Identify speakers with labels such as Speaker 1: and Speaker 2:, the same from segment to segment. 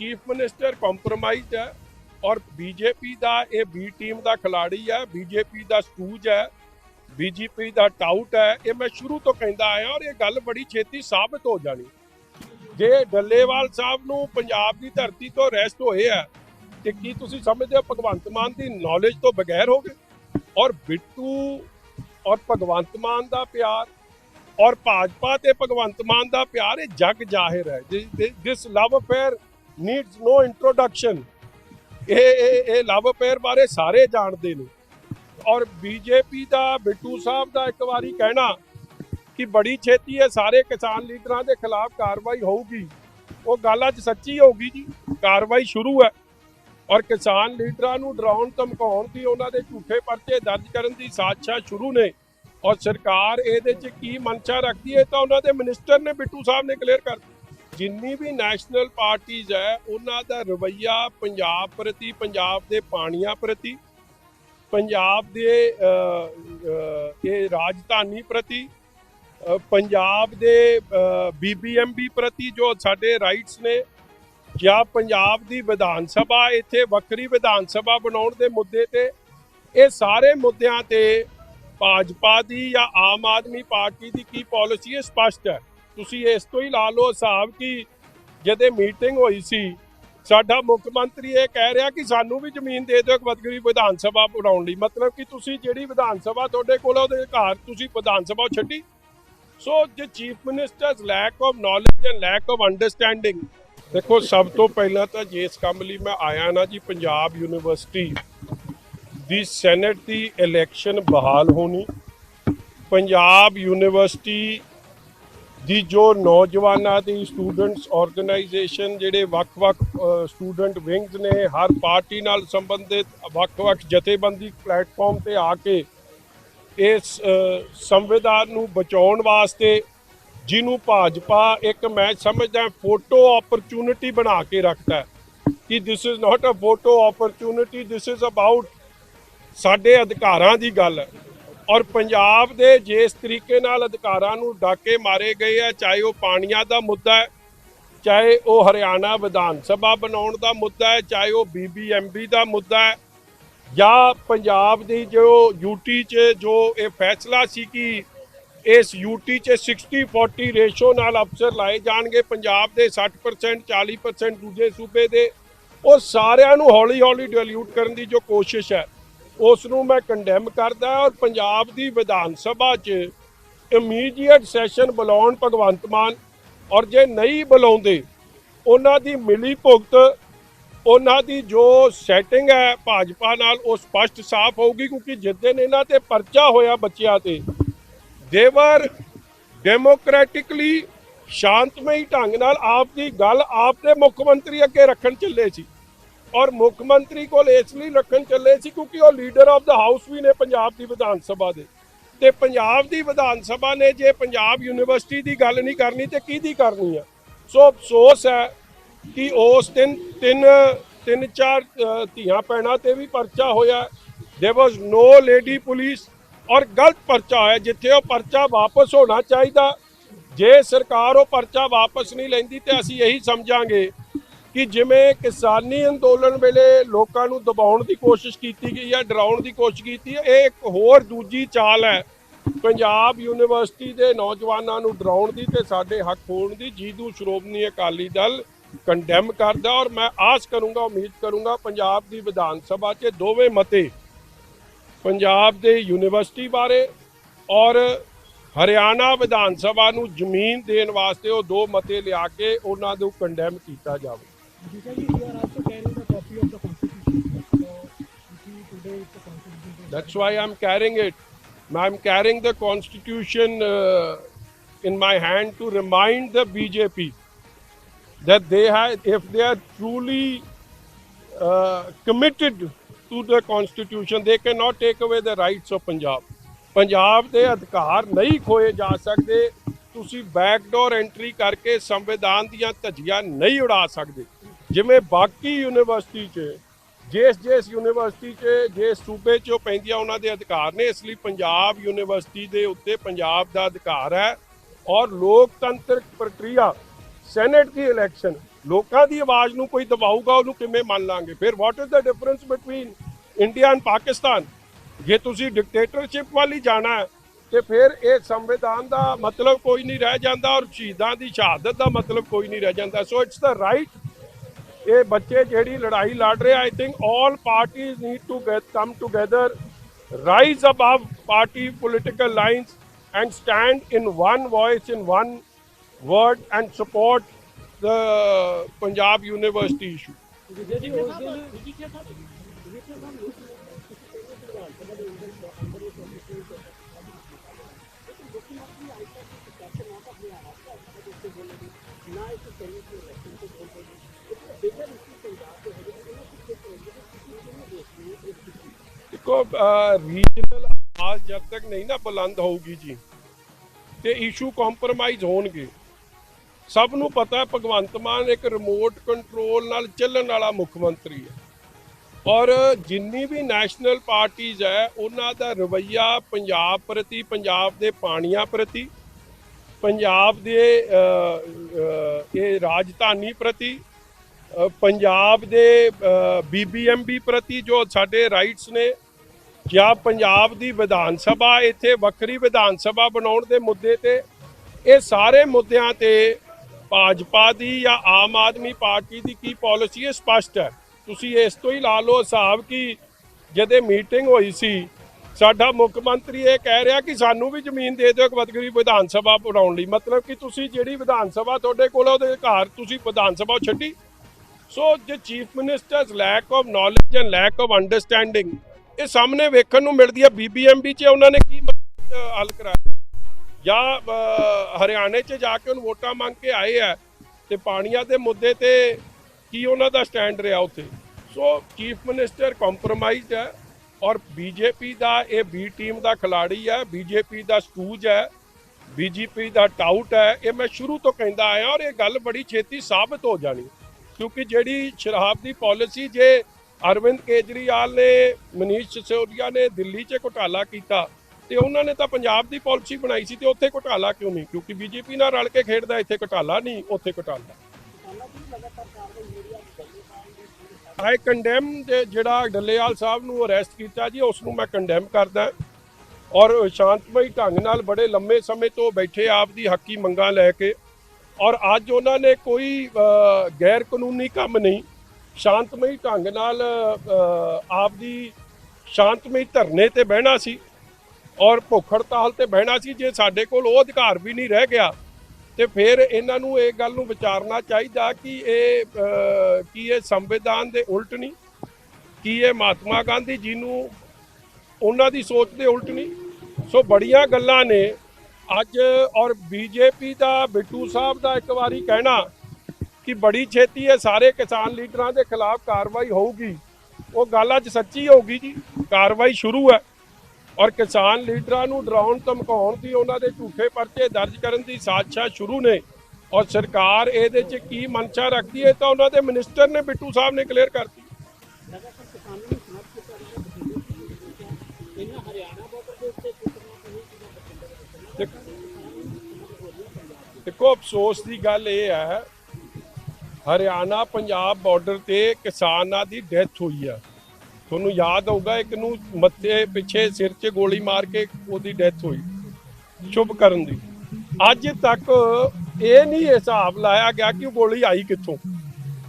Speaker 1: Chief minister compromised ਹੈ ਔਰ BJP ਦਾ ਇਹ ਬੀ ਟੀਮ ਦਾ ਖਿਲਾੜੀ ਹੈ, ਬੀਜੇਪੀ ਦਾ ਸਟੂਜ ਹੈ, ਬੀਜੇਪੀ ਦਾ ਟਾਊਟ ਹੈ, ਇਹ ਮੈਂ ਸ਼ੁਰੂ ਤੋਂ ਕਹਿੰਦਾ ਆਇਆ ਔਰ ਇਹ ਗੱਲ ਬੜੀ ਛੇਤੀ ਸਾਬਤ ਹੋ ਜਾਣੀ। ਜੇ ਡੱਲੇਵਾਲ ਸਾਹਿਬ ਨੂੰ ਪੰਜਾਬ ਦੀ ਧਰਤੀ ਤੋਂ ਰੈਸਟ ਹੋਏ ਆ, ਤੇ ਕੀ ਤੁਸੀਂ ਸਮਝਦੇ ਹੋ ਭਗਵੰਤ ਮਾਨ ਦੀ ਨੌਲੇਜ ਤੋਂ ਬਗੈਰ ਹੋ ਗਏ? ਔਰ ਬਿੱਟੂ ਔਰ ਭਗਵੰਤ ਮਾਨ ਦਾ ਪਿਆਰ ਔਰ ਭਾਜਪਾ ਤੇ ਭਗਵੰਤ ਮਾਨ ਦਾ ਪਿਆਰ, ਇਹ ਜਗ ਜ਼ਾਹਿਰ ਹੈ। This love affair needs no introduction ਇਹ ਇਹ ਇਹ ਲਵ ਅਫੇਅਰ ਬਾਰੇ ਸਾਰੇ ਜਾਣਦੇ ਨੇ। ਔਰ ਬੀਜੇਪੀ ਦਾ, ਬਿੱਟੂ ਸਾਹਿਬ ਦਾ ਇੱਕ ਵਾਰੀ ਕਹਿਣਾ ਕਿ ਬੜੀ ਛੇਤੀ ਇਹ ਸਾਰੇ ਕਿਸਾਨ ਲੀਡਰਾਂ ਦੇ ਖਿਲਾਫ ਕਾਰਵਾਈ ਹੋਊਗੀ। ਉਹ ਗੱਲ ਅੱਜ ਸੱਚੀ ਹੋਊਗੀ ਜੀ। ਕਾਰਵਾਈ ਸ਼ੁਰੂ ਹੈ। ਔਰ ਕਿਸਾਨ ਲੀਡਰਾਂ ਨੂੰ ਡਰਾਉਣ, ਧਮਕਾਉਣ ਦੀ ਉਹਨਾਂ ਦੇ ਝੂਠੇ ਪਰਚੇ ਦਰਜ ਕਰਨ ਦੀ ਸਾਜ਼ਿਸ਼ਾਂ ਸ਼ੁਰੂ ਨੇ। ਔਰ ਸਰਕਾਰ ਇਹਦੇ 'ਚ ਕੀ ਮਨਸ਼ਾ ਰੱਖਦੀ ਹੈ ਤਾਂ ਉਹਨਾਂ ਦੇ ਮਿਨਿਸਟਰ ਨੇ ਬਿੱਟੂ ਸਾਹਿਬ ਨੇ ਕਲੀਅਰ ਕਰ ਜਿੰਨੀ ਵੀ ਨੈਸ਼ਨਲ ਪਾਰਟੀਆਂ ਹੈ, ਉਹਨਾਂ ਦਾ ਰਵਈਆ ਪੰਜਾਬ ਪ੍ਰਤੀ, ਪੰਜਾਬ ਦੇ ਪਾਣੀਆਂ ਪ੍ਰਤੀ, ਪੰਜਾਬ ਦੇ ਇਹ ਰਾਜਧਾਨੀ ਪ੍ਰਤੀ ਪੰਜਾਬ ਦੇ ਬੀਬੀਐਮਬੀ ਪ੍ਰਤੀ ਜੋ ਸਾਡੇ ਰਾਈਟਸ ਨੇ, ਜਾਂ ਪੰਜਾਬ ਦੀ ਵਿਧਾਨ ਸਭਾ, ਇੱਥੇ ਵੱਖਰੀ ਵਿਧਾਨ ਸਭਾ ਬਣਾਉਣ ਦੇ ਮੁੱਦੇ ਤੇ, ਇਹ ਸਾਰੇ ਮੁੱਦਿਆਂ ਤੇ ਭਾਜਪਾ ਦੀ ਜਾਂ ਆਮ ਆਦਮੀ ਪਾਰਟੀ ਦੀ ਕੀ ਪਾਲਿਸੀ ਹੈ ਸਪਸ਼ਟ ਹੈ। ਤੁਸੀਂ ਇਸ ਤੋਂ ਹੀ ਲਾ ਲਓ ਹਿਸਾਬ ਕਿ ਜਦੇ ਮੀਟਿੰਗ ਹੋਈ ਸੀ, ਸਾਡਾ ਮੁੱਖ ਮੰਤਰੀ ਇਹ ਕਹਿ ਰਿਹਾ ਕਿ ਸਾਨੂੰ ਵੀ ਜ਼ਮੀਨ ਦੇ ਦਿਓ ਇੱਕ ਵੱਖਰੀ ਵਿਧਾਨ ਸਭਾ ਬਣਾਉਣ ਲਈ। ਮਤਲਬ ਕਿ ਤੁਸੀਂ ਜਿਹੜੀ ਵਿਧਾਨ ਸਭਾ ਤੁਹਾਡੇ ਕੋਲ ਉਹਦੇ ਘਰ ਤੁਸੀਂ ਵਿਧਾਨ ਸਭਾ ਛੱਡੀ। ਸੋ ਜੇ chief ministers lack of knowledge and lack of understanding ਦੇਖੋ ਸਭ ਤੋਂ ਪਹਿਲਾਂ ਤਾਂ ਜਿਸ ਕੰਮ ਲਈ ਮੈਂ ਆਇਆ ਨਾ ਜੀ, ਪੰਜਾਬ ਯੂਨੀਵਰਸਿਟੀ ਦੀ ਸੈਨੇਟ ਦੀ ਇਲੈਕਸ਼ਨ ਬਹਾਲ ਹੋਣੀ, ਪੰਜਾਬ ਯੂਨੀਵਰਸਿਟੀ ਦੀ ਜੋ ਨੌਜਵਾਨਾਂ ਦੀ ਸਟੂਡੈਂਟਸ ਆਰਗੇਨਾਈਜੇਸ਼ਨ ਜਿਹੜੇ ਵੱਖ-ਵੱਖ ਸਟੂਡੈਂਟ ਵਿੰਗਸ ਨੇ, ਹਰ ਪਾਰਟੀ ਨਾਲ ਸੰਬੰਧਿਤ ਵੱਖ-ਵੱਖ ਜਥੇਬੰਦੀ ਪਲੇਟਫਾਰਮ ਤੇ ਆ ਕੇ ਇਸ ਸੰਵਿਧਾਨ ਨੂੰ ਬਚਾਉਣ ਵਾਸਤੇ ਜਿਹਨੂੰ ਭਾਜਪਾ ਇੱਕ ਮੈਂ ਸਮਝਦਾ ਫੋਟੋ ਓਪਰਚ्युनिटी ਬਣਾ ਕੇ ਰੱਖਦਾ ਕਿ this is not a photo opportunity this is about ਸਾਡੇ ਅਧਿਕਾਰਾਂ ਦੀ ਗੱਲ ਹੈ। ਔਰ ਪੰਜਾਬ ਦੇ ਜਿਸ ਤਰੀਕੇ ਨਾਲ ਅਧਿਕਾਰਾਂ ਨੂੰ ਡਾਕੇ ਮਾਰੇ ਗਏ ਆ, ਚਾਹੇ ਉਹ ਪਾਣੀਆਂ ਦਾ ਮੁੱਦਾ ਹੈ, ਚਾਹੇ ਉਹ ਹਰਿਆਣਾ ਵਿਧਾਨ ਸਭਾ ਬਣਾਉਣ ਦਾ ਮੁੱਦਾ ਹੈ, ਚਾਹੇ ਉਹ ਬੀਬੀਐਮਬੀ ਦਾ ਮੁੱਦਾ ਹੈ, ਜਾਂ ਪੰਜਾਬ ਦੀ ਜੋ ਯੂਟੀ 'ਚ ਜੋ ਇਹ ਫੈਸਲਾ ਸੀ ਕਿ ਇਸ ਯੂਟੀ 'ਚ 60 40 ਰੇਸ਼ੋ ਨਾਲ ਅਫਸਰ ਲਾਏ ਜਾਣਗੇ, ਪੰਜਾਬ ਦੇ 60% 40% ਦੂਜੇ ਸੂਬੇ ਦੇ, ਉਹ ਸਾਰਿਆਂ ਨੂੰ ਹੌਲੀ ਹੌਲੀ ਡਿਲੂਟ ਕਰਨ ਦੀ ਜੋ ਕੋਸ਼ਿਸ਼ ਹੈ ਉਸ ਨੂੰ ਮੈਂ ਕੰਡੈਮ ਕਰਦਾ ਔਰ ਪੰਜਾਬ ਦੀ ਵਿਧਾਨ ਸਭਾ 'ਚ ਇਮੀਡੀਏਟ ਸੈਸ਼ਨ ਬੁਲਾਉਣ ਭਗਵੰਤ ਮਾਨ ਔਰ ਜੇ ਨਹੀਂ ਬੁਲਾਉਂਦੇ, ਉਹਨਾਂ ਦੀ ਮਿਲੀ ਭੁਗਤ, ਉਹਨਾਂ ਦੀ ਜੋ ਸੈਟਿੰਗ ਹੈ ਭਾਜਪਾ ਨਾਲ ਉਹ ਸਪਸ਼ਟ ਸਾਫ਼ ਹੋਊਗੀ ਕਿਉਂਕਿ ਜਿਸ ਇਹਨਾਂ ਤੇ ਪਰਚਾ ਹੋਇਆ ਬੱਚਿਆਂ ਤੇ ਦੇਵਰ ਡੈਮੋਕ੍ਰੈਟਿਕਲੀ ਸ਼ਾਂਤਮਈ ਢੰਗ ਨਾਲ ਆਪ ਦੀ ਗੱਲ ਆਪ ਦੇ ਮੁੱਖ ਮੰਤਰੀ ਅੱਗੇ ਰੱਖਣ ਚੱਲੇ ਸੀ। ਔਰ ਮੁੱਖ ਮੰਤਰੀ ਕੋਲ ਇਸ ਲਈ ਰੱਖਣ ਚੱਲੇ ਸੀ ਕਿਉਂਕਿ ਉਹ ਲੀਡਰ ਆਫ ਦਾ ਹਾਊਸ ਵੀ ਨੇ ਪੰਜਾਬ ਦੀ ਵਿਧਾਨ ਸਭਾ ਦੇ ਤੇ ਪੰਜਾਬ ਦੀ ਵਿਧਾਨ ਸਭਾ ਨੇ ਜੇ ਪੰਜਾਬ ਯੂਨੀਵਰਸਿਟੀ ਦੀ ਗੱਲ ਨਹੀਂ ਕਰਨੀ ਤੇ ਕਿਹਦੀ ਕਰਨੀ ਆ ਸੋ ਅਫਸੋਸ ਹੈ ਕਿ ਉਸ ਦਿਨ ਤਿੰਨ ਤਿੰਨ ਚਾਰ ਅ, ਧੀਆਂ ਭੈਣਾਂ ਤੇ ਵੀ ਪਰਚਾ ਹੋਇਆ there was no lady police ਔਰ ਗਲਤ ਪਰਚਾ ਹੋਇਆ ਜਿੱਥੇ ਉਹ ਪਰਚਾ ਵਾਪਸ ਹੋਣਾ ਚਾਹੀਦਾ ਜੇ ਸਰਕਾਰ ਉਹ ਪਰਚਾ ਵਾਪਸ ਨਹੀਂ ਲੈਂਦੀ ਤੇ ਅਸੀਂ ਇਹੀ ਸਮਝਾਂਗੇ ਕਿ ਜਿਵੇਂ ਕਿਸਾਨੀ ਅੰਦੋਲਨ ਵੇਲੇ ਲੋਕਾਂ ਨੂੰ ਦਬਾਉਣ ਦੀ ਕੋਸ਼ਿਸ਼ ਕੀਤੀ ਗਈ ਹੈ ਡਰਾਉਣ ਦੀ ਕੋਸ਼ਿਸ਼ ਕੀਤੀ ਹੈ, ਇਹ ਇੱਕ ਹੋਰ ਦੂਜੀ ਚਾਲ ਹੈ। ਪੰਜਾਬ ਯੂਨੀਵਰਸਿਟੀ ਦੇ ਨੌਜਵਾਨਾਂ ਨੂੰ ਡਰਾਉਣ ਦੀ ਤੇ ਸਾਡੇ ਹੱਕ ਹੋਣ ਦੀ ਜਿਹਨੂੰ ਸ਼੍ਰੋਮਣੀ ਅਕਾਲੀ ਦਲ ਕੰਡੈਮ ਕਰਦਾ ਔਰ ਮੈਂ ਆਸ ਕਰੂੰਗਾ, ਉਮੀਦ ਕਰੂੰਗਾ ਪੰਜਾਬ ਦੀ ਵਿਧਾਨ ਸਭਾ 'ਚ ਦੋਵੇਂ ਮਤੇ ਪੰਜਾਬ ਦੇ ਯੂਨੀਵਰਸਿਟੀ ਬਾਰੇ ਔਰ ਹਰਿਆਣਾ ਵਿਧਾਨ ਸਭਾ ਨੂੰ ਜ਼ਮੀਨ ਦੇਣ ਵਾਸਤੇ ਉਹ ਦੋ ਮਤੇ ਲਿਆ ਕੇ ਉਹਨਾਂ ਨੂੰ ਕੰਡੈਮ ਕੀਤਾ ਜਾਵੇ।
Speaker 2: Jita ji, you are also carrying a copy of the constitution. So, you see today it's the constitution. day.
Speaker 1: That's why I'm carrying it. I'm carrying the constitution uh, in my hand to remind the BJP that they have, if they are truly uh, committed to the constitution, they cannot take away the rights of Punjab. Punjab ਦੇ ਅਧਿਕਾਰ ਨਹੀਂ ਖੋਏ ਜਾ ਸਕਦੇ ਤੁਸੀਂ backdoor entry ਕਰਕੇ ਸੰਵਿਧਾਨ ਦੀਆਂ ਧੱਜੀਆਂ ਨਹੀਂ ਉਡਾ ਸਕਦੇ ਜਿਵੇਂ ਬਾਕੀ ਯੂਨੀਵਰਸਿਟੀ 'ਚ, ਜਿਸ ਜਿਸ ਯੂਨੀਵਰਸਿਟੀ 'ਚ ਜਿਸ ਸੂਬੇ 'ਚ ਉਹ ਪੈਂਦੀਆਂ, ਉਹਨਾਂ ਦੇ ਅਧਿਕਾਰ ਨੇ। ਇਸ ਲਈ ਪੰਜਾਬ ਯੂਨੀਵਰਸਿਟੀ ਦੇ ਉੱਤੇ ਪੰਜਾਬ ਦਾ ਅਧਿਕਾਰ ਹੈ ਔਰ ਲੋਕਤੰਤਰਕ ਪ੍ਰਕਿਰਿਆ, ਸੈਨੇਟ ਦੀ ਇਲੈਕਸ਼ਨ, ਲੋਕਾਂ ਦੀ ਆਵਾਜ਼ ਨੂੰ ਕੋਈ ਦਬਾਊਗਾ, ਉਹਨੂੰ ਕਿਵੇਂ ਮੰਨ ਲਾਂਗੇ? ਫਿਰ what is the difference between India and Pakistan ਜੇ ਤੁਸੀਂ ਡਿਕਟੇਟਰਸ਼ਿਪ ਵਾਲੀ ਜਾਣਾ ਹੈ, ਤੇ ਫਿਰ ਇਹ ਸੰਵਿਧਾਨ ਦਾ ਮਤਲਬ ਕੋਈ ਨਹੀਂ ਰਹਿ ਜਾਂਦਾ ਔਰ ਸ਼ਹੀਦਾਂ ਦੀ ਸ਼ਹਾਦਤ ਦਾ ਮਤਲਬ ਕੋਈ ਨਹੀਂ ਰਹਿ ਜਾਂਦਾ। ਸੋ ਇਟਸ ਦਾ ਰਾਈਟ ਇਹ ਬੱਚੇ ਜਿਹੜੀ ਲੜਾਈ ਲੜ ਰਹੇ ਆਈ ਥਿੰਕ 올 ਪਾਰਟੀਆਂ need to get come together rise above party political lines and stand in one voice in one word and support the Punjab university issue
Speaker 2: ਜੀ ਜੀ ਉਸ ਦਿਨ ਵਿਜੇ ਸਾਹਿਬ ਵਿਜੇ ਸਾਹਿਬ ਲੋਕ ਵਿਧਾਨ ਸਭਾ ਦੇ ਅੰਦਰ ਅੰਦਰ ਇਹ ਕਮਿਸ਼ਨ ਮੁੱਖ ਮੰਤਰੀ ਅੱਜ ਤੱਕ ਪ੍ਰਸ਼ਾਸਨ ਨਾ ਤਾਂ ਆਪਣੇ ਆਪ ਦਾ ਉੱਤੇ ਬੋਲੇ ਨਾ ਇਸ ਕਮਿਸ਼ਨ ਦੇ ਇਲੈਕਸ਼ਨ ਤੇ ਬੋਲ ਰਹੇ ਇੱਕ ਬੇਹਤਰ ਇਸ਼ੂ ਪੰਜਾਬ ਦੇ ਹੈਗੇ ਨੇ ਉਹਨਾਂ ਕਿੱਥੇ ਪ੍ਰੋਗਰਾਮ ਤੁਸੀਂ ਕਿਵੇਂ ਦੇਖਦੇ ਹੋ ਇਸ issue ਨੂੰ?
Speaker 1: ਦੇਖੋ ਰੀਜਨਲ ਆਵਾਜ਼ ਜਦ ਤੱਕ ਨਹੀਂ ਨਾ ਬੁਲੰਦ ਹੋਊਗੀ ਜੀ, ਤੇ ਇਸ਼ੂ ਕੰਪਰੋਮਾਈਜ਼ ਹੋਣਗੇ। ਸਭ ਨੂੰ ਪਤਾ ਭਗਵੰਤ ਮਾਨ ਇੱਕ ਰਿਮੋਟ ਕੰਟਰੋਲ ਨਾਲ ਚੱਲਣ ਵਾਲਾ ਮੁੱਖ ਮੰਤਰੀ ਹੈ। ਔਰ ਜਿੰਨੀ ਵੀ ਨੈਸ਼ਨਲ ਪਾਰਟੀਆਂ ਹੈ, ਉਹਨਾਂ ਦਾ ਰਵਈਆ ਪੰਜਾਬ ਪ੍ਰਤੀ, ਪੰਜਾਬ ਦੇ ਪਾਣੀਆਂ ਪ੍ਰਤੀ, ਪੰਜਾਬ ਦੇ ਇਹ ਰਾਜਧਾਨੀ ਪ੍ਰਤੀ ਪੰਜਾਬ ਦੇ ਬੀਬੀਐਮਬੀ ਪ੍ਰਤੀ ਜੋ ਸਾਡੇ ਰਾਈਟਸ ਨੇ ਜਾਂ ਪੰਜਾਬ ਦੀ ਵਿਧਾਨ ਸਭਾ, ਇੱਥੇ ਵੱਖਰੀ ਵਿਧਾਨ ਸਭਾ ਬਣਾਉਣ ਦੇ ਮੁੱਦੇ ਤੇ, ਇਹ ਸਾਰੇ ਮੁੱਦਿਆਂ ਤੇ ਭਾਜਪਾ ਦੀ ਜਾਂ ਆਮ ਆਦਮੀ ਪਾਰਟੀ ਦੀ ਕੀ ਪਾਲਿਸੀ ਹੈ, ਸਪਸ਼ਟ ਹੈ। ਤੁਸੀਂ ਇਸ ਤੋਂ ਹੀ ਲਾ ਲਓ ਹਿਸਾਬ ਕਿ ਜਦੇ ਮੀਟਿੰਗ ਹੋਈ ਸੀ, ਸਾਡਾ ਮੁੱਖ ਮੰਤਰੀ ਇਹ ਕਹਿ ਰਿਹਾ ਕਿ ਸਾਨੂੰ ਵੀ ਜ਼ਮੀਨ ਦੇ ਦਿਓ ਇੱਕ ਵੱਖਰੀ ਵਿਧਾਨ ਸਭਾ ਬਣਾਉਣ ਲਈ। ਮਤਲਬ ਕਿ ਤੁਸੀਂ ਜਿਹੜੀ ਵਿਧਾਨ ਸਭਾ ਤੁਹਾਡੇ ਕੋਲ ਉਹਦੇ ਘਰ ਤੁਸੀਂ ਵਿਧਾਨ ਸਭਾ ਛੱਡੀ। ਸੋ ਜੇ chief ministers lack of knowledge and lack of understanding ਇਹ ਸਾਹਮਣੇ ਵੇਖਣ ਨੂੰ ਮਿਲਦੀ ਹੈ ਬੀਬੀਐਮਬੀ 'ਚ ਉਹਨਾਂ ਨੇ ਕੀ ਹੱਲ ਕਰਾਇਆ? ਜਾਂ ਹਰਿਆਣੇ 'ਚ ਜਾ ਕੇ ਉਹਨੂੰ ਵੋਟਾਂ ਮੰਗ ਕੇ ਆਏ ਆ ਤੇ ਪਾਣੀਆਂ ਦੇ ਮੁੱਦੇ ਤੇ ਕੀ ਉਹਨਾਂ ਦਾ ਸਟੈਂਡ ਰਿਹਾ ਉੱਥੇ? ਸੋ ਚੀਫ ਮਿਨਿਸਟਰ ਕੰਪਰੋਮਾਈਜ਼ਡ ਹੈ ਔਰ ਬੀਜੇਪੀ ਦਾ, ਇਹ ਬੀ ਟੀਮ ਦਾ ਖਿਲਾੜੀ ਹੈ ਬੀਜੇਪੀ ਦਾ ਸਟੂਜ ਹੈ ਬੀਜੇਪੀ ਦਾ ਟਾਊਟ ਹੈ, ਇਹ ਮੈਂ ਸ਼ੁਰੂ ਤੋਂ ਕਹਿੰਦਾ ਆਇਆ ਔਰ ਇਹ ਗੱਲ ਬੜੀ ਛੇਤੀ ਸਾਬਤ ਹੋ ਜਾਣੀ। ਕਿਉਂਕਿ ਜਿਹੜੀ ਸ਼ਰਾਬ ਦੀ ਪਾਲਿਸੀ ਜੇ ਅਰਵਿੰਦ ਕੇਜਰੀਵਾਲ ਨੇ, ਮਨੀਸ਼ ਸਿਸੋਦੀਆ ਨੇ ਦਿੱਲੀ 'ਚ ਘੁਟਾਲਾ ਕੀਤਾ ਤੇ ਉਹਨਾਂ ਨੇ ਤਾਂ ਪੰਜਾਬ ਦੀ ਪਾਲਿਸੀ ਬਣਾਈ ਸੀ ਤੇ ਉੱਥੇ ਘੁਟਾਲਾ ਕਿਉਂ ਨਹੀਂ? ਕਿਉਂਕਿ ਬੀਜੇਪੀ ਨਾਲ ਰਲ ਕੇ ਖੇਡਦਾ, ਇੱਥੇ ਘੁਟਾਲਾ ਨਹੀਂ, ਉੱਥੇ ਘੁਟਾਲਾ। ਆਈ ਕੰਡੈਮ ਜਿਹੜਾ ਡੱਲੇਵਾਲ ਸਾਹਿਬ ਨੂੰ ਅਰੈਸਟ ਕੀਤਾ ਜੀ ਉਸ ਨੂੰ ਮੈਂ ਕੰਡੈਮ ਕਰਦਾ। ਔਰ ਸ਼ਾਂਤਮਈ ਢੰਗ ਨਾਲ ਬੜੇ ਲੰਮੇ ਸਮੇਂ ਤੋਂ ਬੈਠੇ ਆਪ ਦੀ ਹੱਕੀ ਮੰਗਾਂ ਲੈ ਕੇ। ਔਰ ਅੱਜ ਉਹਨਾਂ ਨੇ ਕੋਈ ਗੈਰ ਕਾਨੂੰਨੀ ਕੰਮ ਨਹੀਂ ਸ਼ਾਂਤਮਈ ਢੰਗ ਨਾਲ ਆਪ ਦੀ ਸ਼ਾਂਤਮਈ ਧਰਨੇ ਤੇ ਬਹਿਣਾ ਸੀ ਔਰ ਭੁੱਖ ਹੜਤਾਲ ਤੇ ਬਹਿਣਾ ਸੀ। ਜੇ ਸਾਡੇ ਕੋਲ ਉਹ ਅਧਿਕਾਰ ਵੀ ਨਹੀਂ ਰਹਿ ਗਿਆ, ਤੇ ਫਿਰ ਇਹਨਾਂ ਨੂੰ ਇਹ ਗੱਲ ਨੂੰ ਵਿਚਾਰਨਾ ਚਾਹੀਦਾ ਕਿ ਇਹ ਕੀ ਇਹ ਸੰਵਿਧਾਨ ਦੇ ਉਲਟ ਨਹੀਂ? ਕੀ ਇਹ ਮਹਾਤਮਾ ਗਾਂਧੀ ਜੀ ਨੂੰ ਉਹਨਾਂ ਦੀ ਸੋਚ ਦੇ ਉਲਟ ਨਹੀਂ? ਸੋ ਬੜੀਆਂ ਗੱਲਾਂ ਨੇ। ਅੱਜ ਔਰ ਬੀਜੇਪੀ ਦਾ, ਬਿੱਟੂ ਸਾਹਿਬ ਦਾ ਇੱਕ ਵਾਰੀ ਕਹਿਣਾ ਕਿ ਬੜੀ ਛੇਤੀ ਇਹ ਸਾਰੇ ਕਿਸਾਨ ਲੀਡਰਾਂ ਦੇ ਖਿਲਾਫ ਕਾਰਵਾਈ ਹੋਊਗੀ। ਉਹ ਗੱਲ ਅੱਜ ਸੱਚੀ ਹੋਊਗੀ ਜੀ। ਕਾਰਵਾਈ ਸ਼ੁਰੂ ਹੈ। ਔਰ ਕਿਸਾਨ ਲੀਡਰਾਂ ਨੂੰ ਡਰਾਉਣ ਧਮਕਾਉਣ ਦੀ ਉਹਨਾਂ ਦੇ ਝੂਠੇ ਪਰਚੇ ਦਰਜ ਕਰਨ ਦੀ ਸਾਜ਼ਿਸ਼ਾਂ ਸ਼ੁਰੂ ਨੇ। ਔਰ ਸਰਕਾਰ ਇਹਦੇ 'ਚ ਕੀ ਮਨਸ਼ਾ ਰੱਖਦੀ ਹੈ ਤਾਂ ਉਹਨਾਂ ਦੇ ਮਿਨਿਸਟਰ ਨੇ ਬਿੱਟੂ ਸਾਹਿਬ ਨੇ ਕਲੀਅਰ ਕਰਤੀ। ਦੇਖੋ ਅਫਸੋਸ ਦੀ ਗੱਲ ਇਹ ਹੈ ਹਰਿਆਣਾ ਪੰਜਾਬ ਬਾਰਡਰ ਤੇ ਕਿਸਾਨਾਂ ਦੀ ਡੈਥ ਹੋਈ ਆ। ਤੁਹਾਨੂੰ ਯਾਦ ਹੋਊਗਾ, ਇੱਕ ਨੂੰ ਮੱਥੇ ਪਿੱਛੇ ਸਿਰ 'ਚ ਗੋਲੀ ਮਾਰ ਕੇ ਉਹਦੀ ਡੈਥ ਹੋਈ। ਸ਼ੁਭ ਕਰਨ ਦੀ। ਅੱਜ ਤੱਕ ਇਹ ਨਹੀਂ ਹਿਸਾਬ ਲਾਇਆ ਗਿਆ ਕਿ ਉਹ ਗੋਲੀ ਆਈ ਕਿੱਥੋਂ।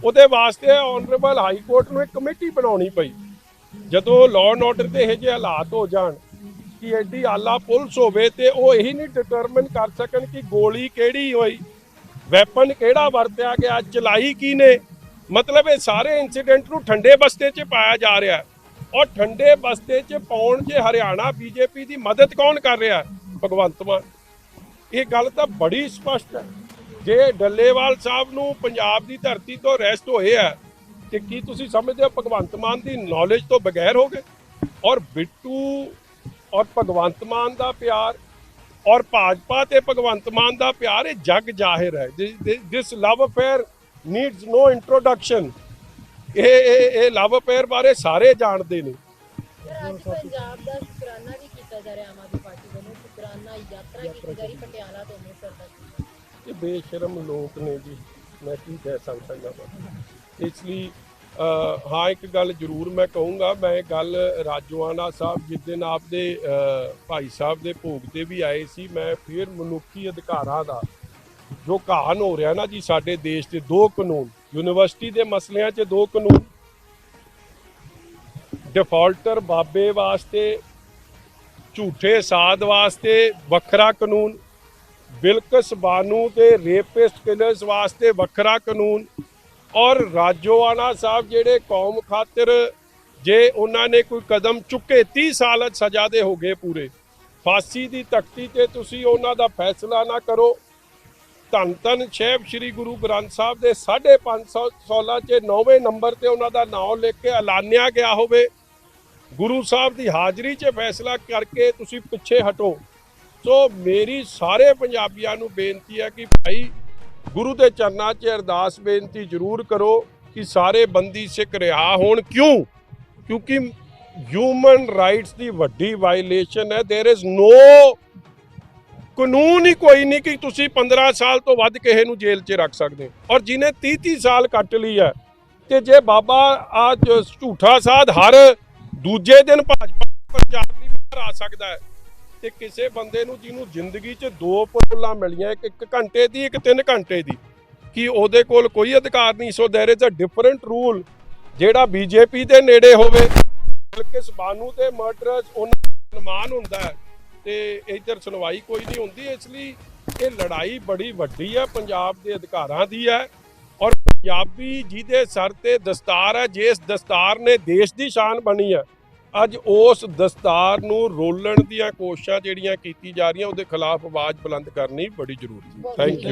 Speaker 1: ਉਹਦੇ ਵਾਸਤੇ ਆਨਰੇਬਲ ਹਾਈ ਕੋਰਟ ਨੂੰ ਇੱਕ ਕਮੇਟੀ ਬਣਾਉਣੀ ਪਈ। ਜਦੋਂ ਲਾਅ ਐਂਡ ਆਰਡਰ 'ਤੇ ਇਹ ਜਿਹੇ ਹਾਲਾਤ ਹੋ ਜਾਣ ਕਿ ਐਡੀ ਆਲਾ ਪੁਲਿਸ ਹੋਵੇ ਤੇ ਉਹ ਇਹੀ ਨਹੀਂ ਡਿਟਰਮਿਨ ਕਰ ਸਕਣ ਕਿ ਗੋਲੀ ਕਿਹੜੀ ਹੋਈ। ਵੈਪਨ ਕਿਹੜਾ ਵਰਤਿਆ ਗਿਆ ਚਲਾਈ ਕੀ ਨੇ? ਮਤਲਬ ਇਹ ਸਾਰੇ ਇਨਸੀਡੈਂਟ ਨੂੰ ਠੰਡੇ ਬਸਤੇ 'ਚ ਪਾਇਆ ਜਾ ਰਿਹਾ ਹੈ। ਔਰ ਠੰਡੇ ਬਸਤੇ 'ਚ ਪਾਉਣ 'ਚ ਹਰਿਆਣਾ ਬੀਜੇਪੀ ਦੀ ਮਦਦ ਕੌਣ ਕਰ ਰਿਹਾ ਭਗਵੰਤ ਮਾਨ। ਇਹ ਗੱਲ ਤਾਂ ਬੜੀ ਸਪਸ਼ਟ ਹੈ। ਜੇ ਡੱਲੇਵਾਲ ਸਾਹਿਬ ਨੂੰ ਪੰਜਾਬ ਦੀ ਧਰਤੀ ਤੋਂ ਰੈਸਟ ਹੋਏ ਆ, ਤੇ ਕੀ ਤੁਸੀਂ ਸਮਝਦੇ ਹੋ ਭਗਵੰਤ ਮਾਨ ਦੀ ਨੌਲੇਜ ਤੋਂ ਬਗੈਰ ਹੋ ਗਏ? ਔਰ ਬਿੱਟੂ ਔਰ ਭਗਵੰਤ ਮਾਨ ਦਾ ਪਿਆਰ ਔਰ ਭਾਜਪਾ ਤੇ ਭਗਵੰਤ ਮਾਨ ਦਾ ਪਿਆਰ ਇਹ ਜਗ ਜਾਹਿਰ ਹੈ। This love affair needs no introduction ਇਹ ਇਹ ਇਹ ਲਵ ਅਫੇਅਰ ਬਾਰੇ ਸਾਰੇ ਜਾਣਦੇ ਨੇ।
Speaker 3: ਪੰਜਾਬ ਦਾ ਸ਼ੁਕਰਾਨਾ ਵੀ ਕੀਤਾ ਜਾ ਰਿਹਾ ਆਮ ਆਦਮੀ ਪਾਰਟੀ ਵੱਲੋਂ। ਸ਼ੁਕਰਾਨਾ ਯਾਤਰਾ ਕੀਤੀ ਜਾ ਰਹੀ ਪਟਿਆਲਾ ਤੋਂ ਅੰਮ੍ਰਿਤਸਰ ਤੱਕ।
Speaker 1: ਇਹ ਬੇਸ਼ਰਮ ਲੋਕ ਨੇ ਜੀ ਮੈਂ ਕੀ ਕਹਿ ਸਕਦਾ ਇਸ ਲਈ ਹਾਂ, ਇੱਕ ਗੱਲ ਜ਼ਰੂਰ ਮੈਂ ਕਹੂੰਗਾ। ਮੈਂ ਗੱਲ ਰਾਜਵਾਨਾ ਸਾਹਿਬ ਜਿਸ ਦਿਨ ਆਪਦੇ ਭਾਈ ਸਾਹਿਬ ਦੇ ਭੋਗ ਤੇ ਵੀ ਆਏ ਸੀ, ਮੈਂ ਫਿਰ ਮਨੁੱਖੀ ਅਧਿਕਾਰਾਂ ਦਾ ਜੋ ਘਾਣ ਹੋ ਰਿਹਾ ਨਾ ਜੀ, ਸਾਡੇ ਦੇਸ਼ ਦੇ ਦੋ ਕਾਨੂੰਨ, ਯੂਨੀਵਰਸਿਟੀ ਦੇ ਮਸਲਿਆਂ 'ਚ ਦੋ ਕਾਨੂੰਨ, ਡਿਫਾਲਟਰ ਬਾਬੇ ਵਾਸਤੇ, ਝੂਠੇ ਸਾਧ ਵਾਸਤੇ ਵੱਖਰਾ ਕਾਨੂੰਨ ਬਿਲਕਸ ਬਾਨੂ ਤੇ ਰੇਪਿਸਟ ਕਿਲਰਸ ਵਾਸਤੇ ਵੱਖਰਾ ਕਾਨੂੰਨ ਔਰ ਰਾਜੋਆਣਾ ਸਾਹਿਬ ਜਿਹੜੇ ਕੌਮ ਖਾਤਰ ਜੇ ਉਹਨਾਂ ਨੇ ਕੋਈ ਕਦਮ ਚੁੱਕੇ 30 ਸਾਲ ਸਜ਼ਾ ਦੇ ਹੋ ਗਏ ਪੂਰੇ। ਫਾਂਸੀ ਦੀ ਤਖਤੀ ਤੇ ਤੁਸੀਂ ਉਹਨਾਂ ਦਾ ਫੈਸਲਾ ਨਾ ਕਰੋ। ਧੰਨ ਧੰਨ ਸਾਹਿਬ ਸ੍ਰੀ ਗੁਰੂ ਗ੍ਰੰਥ ਸਾਹਿਬ ਦੇ 550 ਸਾਲਾਂ 'ਚ 9ਵੇਂ ਨੰਬਰ ਤੇ ਉਹਨਾਂ ਦਾ ਨਾਮ ਲਿਖ ਕੇ ਐਲਾਨਿਆ ਗਿਆ ਹੋਵੇ। ਗੁਰੂ ਸਾਹਿਬ ਦੀ ਹਾਜ਼ਰੀ 'ਚ ਫੈਸਲਾ ਕਰਕੇ ਤੁਸੀਂ ਪਿੱਛੇ ਹਟੋ। ਸੋ ਮੇਰੀ ਸਾਰੇ ਪੰਜਾਬੀਆਂ ਨੂੰ ਬੇਨਤੀ ਹੈ ਕਿ ਭਾਈ ਗੁਰੂ ਦੇ ਚਰਨਾਂ 'ਚ ਅਰਦਾਸ ਬੇਨਤੀ ਜ਼ਰੂਰ ਕਰੋ ਕਿ ਸਾਰੇ ਬੰਦੀ ਸਿੱਖ ਰਿਹਾ ਹੋਣ ਕਿਉਂ ਕਿਉਂਕਿ ਹਿਊਮਨ ਰਾਈਟਸ ਦੀ ਵੱਡੀ ਵਾਇਲੇਸ਼ਨ ਹੈ देयर इज नो ਕਾਨੂੰਨ ਹੀ ਕੋਈ ਨਹੀਂ ਕਿ ਤੁਸੀਂ 15 ਸਾਲ ਤੋਂ ਵੱਧ ਕਿਸੇ ਨੂੰ ਜੇਲ੍ਹ 'ਚ ਰੱਖ ਸਕਦੇ ਹੋ। ਔਰ ਜਿਹਨੇ 30 30 ਸਾਲ ਕੱਟ ਲਈ ਹੈ ਤੇ ਜੇ ਬਾਬਾ ਅੱਜ ਝੂਠਾ ਸਾਧ ਹਰ ਦੂਜੇ ਦਿਨ ਭਾਜਪਾ ਪ੍ਰਚਾਰ ਲਈ ਬਾਹਰ ਆ ਸਕਦਾ ਹੈ ਤੇ ਕਿਸੇ ਬੰਦੇ ਨੂੰ ਜਿਹਨੂੰ ਜ਼ਿੰਦਗੀ 'ਚ ਦੋ ਪੋਲਾਂ ਮਿਲੀਆਂ, ਇੱਕ ਇੱਕ ਘੰਟੇ ਦੀ, ਇੱਕ 3 ਘੰਟੇ ਦੀ, ਕਿ ਉਹਦੇ ਕੋਲ ਕੋਈ ਅਧਿਕਾਰ ਨਹੀਂ? So there is a different rule ਜਿਹੜਾ ਬੀਜੇਪੀ ਦੇ ਨੇੜੇ ਹੋਵੇ, ਬਲਕਿ ਸਬਾਨੂ ਤੇ ਮਰਡਰਸ ਉਹਨਾਂ ਦਾ ਅਨੁਮਾਨ ਹੁੰਦਾ ਹੈ ਤੇ ਇੱਧਰ ਸੁਣਵਾਈ ਕੋਈ ਨਹੀਂ ਹੁੰਦੀ, ਇਸ ਲਈ ਇਹ ਲੜਾਈ ਬੜੀ ਵੱਡੀ ਹੈ ਪੰਜਾਬ ਦੇ ਅਧਿਕਾਰਾਂ ਦੀ ਹੈ ਔਰ ਪੰਜਾਬੀ ਜਿਹਦੇ ਸਰ ਤੇ ਦਸਤਾਰ ਹੈ, ਜਿਸ ਦਸਤਾਰ ਨੇ ਦੇਸ਼ ਦੀ ਸ਼ਾਨ ਬਣੀ ਹੈ ਅੱਜ ਉਸ ਦਸਤਾਰ ਨੂੰ ਰੋਲਣ ਦੀਆਂ ਕੋਸ਼ਿਸ਼ਾਂ ਜਿਹੜੀਆਂ ਕੀਤੀ ਜਾ ਰਹੀਆਂ ਉਹਦੇ ਖਿਲਾਫ ਆਵਾਜ਼ ਬੁਲੰਦ ਕਰਨੀ ਬੜੀ ਜ਼ਰੂਰੀ ਹੈ। Thank you